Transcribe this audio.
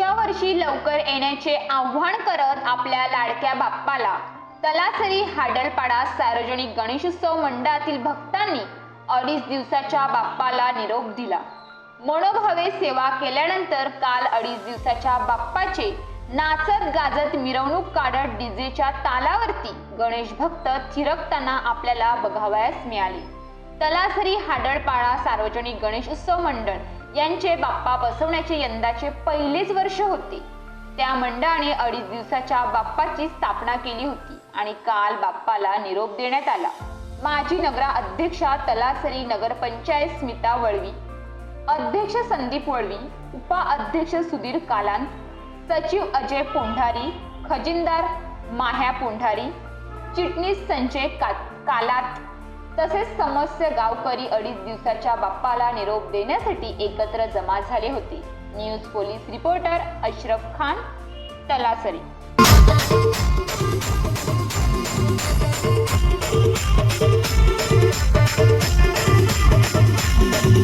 वर्षी लवकर येण्याचे आव्हान करत आपल्या लाडक्या बाप्पाला तलासरी हाडलपाडा सार्वजनिक गणेशोत्सव मंडळातील भक्तांनी अडीच दिवसाच्या बाप्पाला निरोप दिला. मनोभावे सेवा केल्यानंतर काल अडीच दिवसाच्या बाप्पाचे नाचत गाजत मिरवणूक काढत डीजेच्या तालावरती गणेश भक्त थिरकताना आपल्याला बघावयास मिळाले. तलासरी हाडळपाडा सार्वजनिक गणेश उत्सव मंडळ यांचे बाप्पा बसवण्याचे यंदाचे पहिलेच वर्ष होते. त्या मंडळाने अडीच दिवसाच्या बाप्पाची स्थापना केली होती आणि काल बाप्पाला निरोप देण्यात आला. माजी नगरा अध्यक्षा तलासरी नगरपंचायत स्मिता वळवी अध्यक्ष संदीप वळवी उपाध्यक्ष सुधीर कालांत सचिव अजय पोंढारी खजिनदार माह्या पोंढारी चिटणीस संजय का कालात तसेच समस्त गावकरी अडीच दिवसाच्या बाप्पाला निरोप देण्यासाठी एकत्र जमा झाले होते. News police reporter Ashraf Khan Talasari.